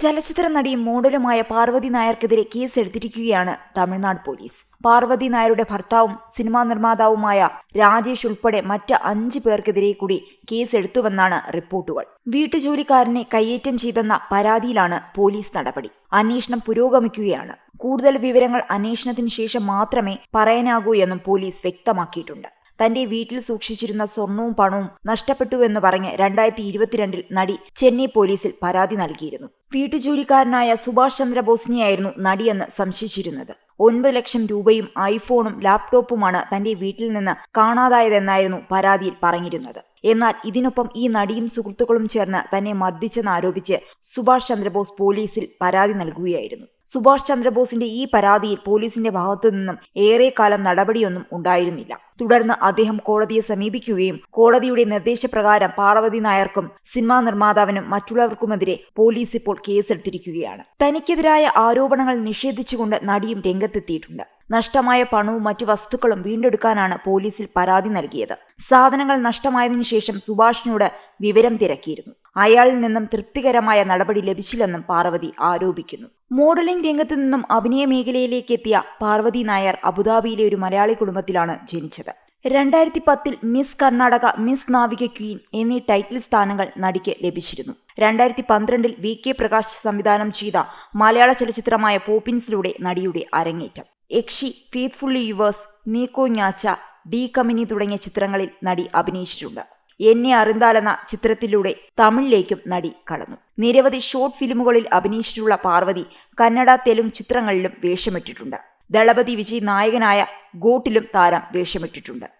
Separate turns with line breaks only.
ചലച്ചിത്ര നടിയും മോഡലുമായ പാർവതി നായർക്കെതിരെ കേസെടുത്തിരിക്കുകയാണ് തമിഴ്നാട് പോലീസ്. പാർവതി നായരുടെ ഭർത്താവും സിനിമാ നിർമ്മാതാവുമായ രാജേഷ് ഉൾപ്പെടെ മറ്റ് അഞ്ച് പേർക്കെതിരെ കൂടി കേസെടുത്തുവെന്നാണ് റിപ്പോർട്ടുകൾ. വീട്ടുജോലിക്കാരനെ കയ്യേറ്റം ചെയ്തെന്ന പരാതിയിലാണ് പോലീസ് നടപടി. അന്വേഷണം പുരോഗമിക്കുകയാണ്. കൂടുതൽ വിവരങ്ങൾ അന്വേഷണത്തിന് ശേഷം മാത്രമേ പറയാനാകൂ എന്നും പോലീസ് വ്യക്തമാക്കിയിട്ടുണ്ട്. തന്റെ വീട്ടിൽ സൂക്ഷിച്ചിരുന്ന സ്വർണവും പണവും നഷ്ടപ്പെട്ടുവെന്ന് പറഞ്ഞ് രണ്ടായിരത്തി ഇരുപത്തിരണ്ടിൽ നടി ചെന്നൈ പോലീസിൽ പരാതി നൽകിയിരുന്നു. വീട്ടുജോലിക്കാരനായ സുഭാഷ് ചന്ദ്രബോസിനെയായിരുന്നു നടിയെന്ന് സംശയിച്ചിരുന്നത്. ഒൻപത് ലക്ഷം രൂപയും ഐഫോണും ലാപ്ടോപ്പുമാണ് തന്റെ വീട്ടിൽ നിന്ന് കാണാതായതെന്നായിരുന്നു പരാതിയിൽ പറഞ്ഞിരുന്നത്. എന്നാൽ ഇതിനൊപ്പം ഈ നടിയും സുഹൃത്തുക്കളും ചേർന്ന് തന്നെ മർദ്ദിച്ചെന്നാരോപിച്ച് സുഭാഷ് ചന്ദ്രബോസ് പോലീസിൽ പരാതി നൽകുകയായിരുന്നു. സുഭാഷ് ചന്ദ്രബോസിന്റെ ഈ പരാതിയിൽ പോലീസിന്റെ ഭാഗത്തു നിന്നും ഏറെക്കാലം നടപടിയൊന്നും ഉണ്ടായിരുന്നില്ല. തുടർന്ന് അദ്ദേഹം കോടതിയെ സമീപിക്കുകയും കോടതിയുടെ നിർദ്ദേശപ്രകാരം പാർവതി നായർക്കും സിനിമാ നിർമ്മാതാവിനും മറ്റുള്ളവർക്കുമെതിരെ പോലീസ് ഇപ്പോൾ കേസെടുത്തിരിക്കുകയാണ്. തനിക്കെതിരായ ആരോപണങ്ങൾ നിഷേധിച്ചുകൊണ്ട് നടിയും രംഗത്തെത്തിയിട്ടുണ്ട്. നഷ്ടമായ പണവും മറ്റു വസ്തുക്കളും വീണ്ടെടുക്കാനാണ് പോലീസിൽ പരാതി നൽകിയത്. സാധനങ്ങൾ നഷ്ടമായതിനു ശേഷം സുഭാഷിനോട് വിവരം തിരക്കിയിരുന്നു. അയാളിൽ നിന്നും തൃപ്തികരമായ നടപടി ലഭിച്ചില്ലെന്നും പാർവതി ആരോപിക്കുന്നു. മോഡലിംഗ് രംഗത്തു നിന്നും അഭിനയ മേഖലയിലേക്ക് എത്തിയ പാർവതി നായർ അബുദാബിയിലെ ഒരു മലയാളി കുടുംബത്തിലാണ് ജനിച്ചത്. രണ്ടായിരത്തി പത്തിൽ Miss Karnataka Miss Navika queen എന്നീ ടൈറ്റിൽ സ്ഥാനങ്ങൾ നടിക്ക് ലഭിച്ചിരുന്നു. രണ്ടായിരത്തി പന്ത്രണ്ടിൽ വി കെ പ്രകാശ് സംവിധാനം ചെയ്ത മലയാള ചലച്ചിത്രമായ പോപ്പിൻസിലൂടെ നടിയുടെ അരങ്ങേറ്റം. യക്ഷി ഫെയ്ത്ത്ഫുള്ളി യുവേഴ്സ് നീക്കോ ഞാച്ച ഡി കമിനി തുടങ്ങിയ ചിത്രങ്ങളിൽ നടി അഭിനയിച്ചിട്ടുണ്ട്. എന്നെ അറിന്താലെന്ന ചിത്രത്തിലൂടെ തമിഴിലേക്കും നടി കടന്നു. നിരവധി ഷോർട്ട് ഫിലിമുകളിൽ അഭിനയിച്ചിട്ടുള്ള പാർവതി കന്നഡ തെലുങ്ക് ചിത്രങ്ങളിലും വേഷമിട്ടിട്ടുണ്ട്. ദളപതി വിജയ് നായകനായ ഗോട്ടിലും താരം വേഷമിട്ടിട്ടുണ്ട്.